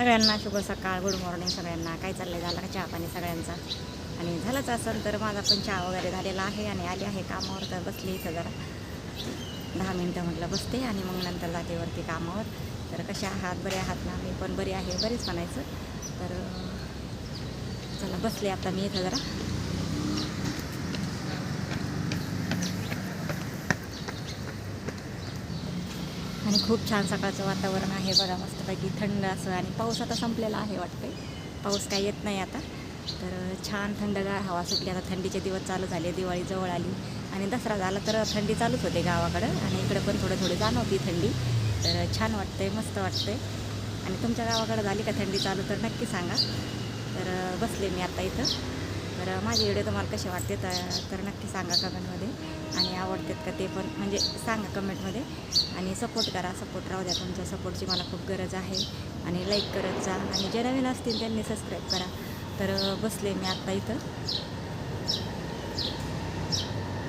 सगळ्यांना शुभ सकाळ गुड मॉर्निंग सगळ्यांना. काय चाललंय झाला का चहा पाणी सगळ्यांचा? आणि झालंच असेल तर माझा पण चहा वगैरे झालेला आहे आणि आली आहे कामावर तर बसली इथं जरा. दहा मिनटं म्हटलं बसते आणि मग नंतर जाते वरती कामावर. तर कशा आहात? बरे आहात ना? मी पण बरी आहे. बरीच म्हणायचं. तर चला बसले आता मी इथं जरा. आणि खूप छान सकाळचं वातावरण आहे बघा मस्तपैकी थंड असं आणि पाऊस आता संपलेला आहे वाटतंय. पाऊस काही येत नाही आता. तर छान थंडगार हवा सुटली. आता थंडीचे दिवस चालू झाले. दिवाळी जवळ आली आणि दसरा झाला तर थंडी चालूच होते गावाकडं आणि इकडं पण थोडं थोडी जाणवती थंडी. तर छान वाटतंय मस्त वाटतंय. आणि तुमच्या गावाकडं झाली का थंडी चालू तर नक्की सांगा. तर बसले मी आता इथं. तर माझे व्हिडिओ तुम्हाला कसे वाटते तर तर नक्की सांगा कमेंटमध्ये आणि आवडतात का ते पण म्हणजे सांगा कमेंटमध्ये. आणि सपोर्ट करा सपोर्ट राहू द्या. तुमच्या सपोर्टची मला खूप गरज आहे. आणि लाईक करत जा. आणि जे नवीन असतील त्यांनी सबस्क्राईब करा. तर बसले मी आत्ता इथं.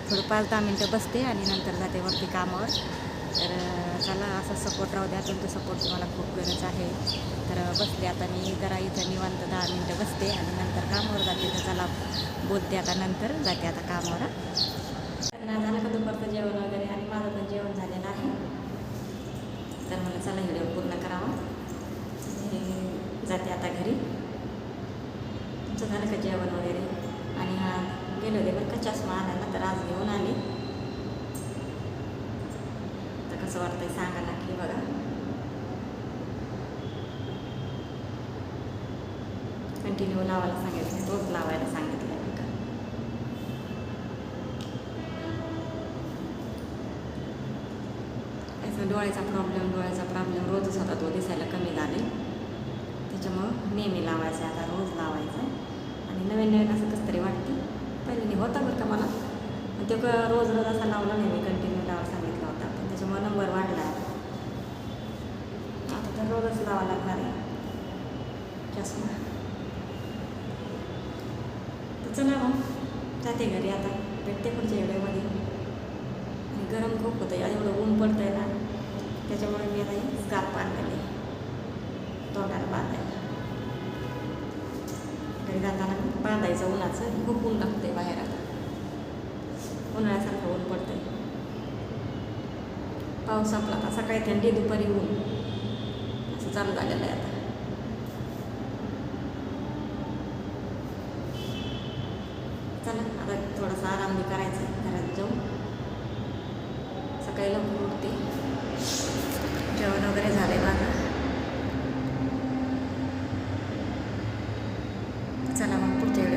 थोडं पाच दहा मिनटं बसते आणि नंतर जाते वरती कामावर. तर चला असा सपोर्ट राहू द्या. तुमच्या सपोर्टची मला खूप गरज आहे. तर बसले आता मी. जरा इथं निवांत दहा मिनटं बसते आणि नंतर कामावर जाते. तर चला बोलते आता नंतर. जाते आता कामावर ना झालं का दुपारचं जेवण वगैरे आणि माझं पण जेवण झालेलं आहे तर मला चला व्हिडिओ पूर्ण करावा आणि जाते आता घरी. तुमचं झालं का जेवण वगैरे? आणि हा गेले होते बरं का चष्मा आणायला तर आज घेऊन आले. तर कसं वाटतंय सांगा नक्की बघा. कंटिन्यू लावायला सांगितलं रोज लावायला सांगितलं आहे का. डोळ्याचा प्रॉब्लेम डोळ्याचा प्रॉब्लेम रोजच होता तो दिसायला कमी झाले त्याच्यामुळं नेहमी लावायचं आहे आता रोज लावायचं. आणि नवीन नवीन असं कसं तरी वाटते. पहिले होता बरं का मला. पण ते क- रोज रोज असा लावला नाही मी कंटिन्यू लावा सांगितला होता. पण त्याच्यामुळे नंबर वाढला. आहे आता तर रोजच लावा लागणार आहे. चष्मा. तर चला मग जाते घरी आता. भेटते पुढच्या एवढ्यामध्ये आणि गरम खूप होतं. एवढं ऊन पडतं आहे ना. त्याच्यामुळे मी आता स्कार्फ आणलेली तोंडाला बांधायला. जाताना बांधायचं उन्हाचं खूप ऊन लागतं बाहेर आता. उन्हाळ्यासारखं ऊन पडतंय. पाऊस आपला आता सकाळी थंडी दुपारी ऊन. असं चालू झालेलं आहे आता. चला आता थोडासा आराम बी करायचा घरात जाऊन. सकाळी लवकर उठते. जेवण वगैरे झाले salaman por llegar.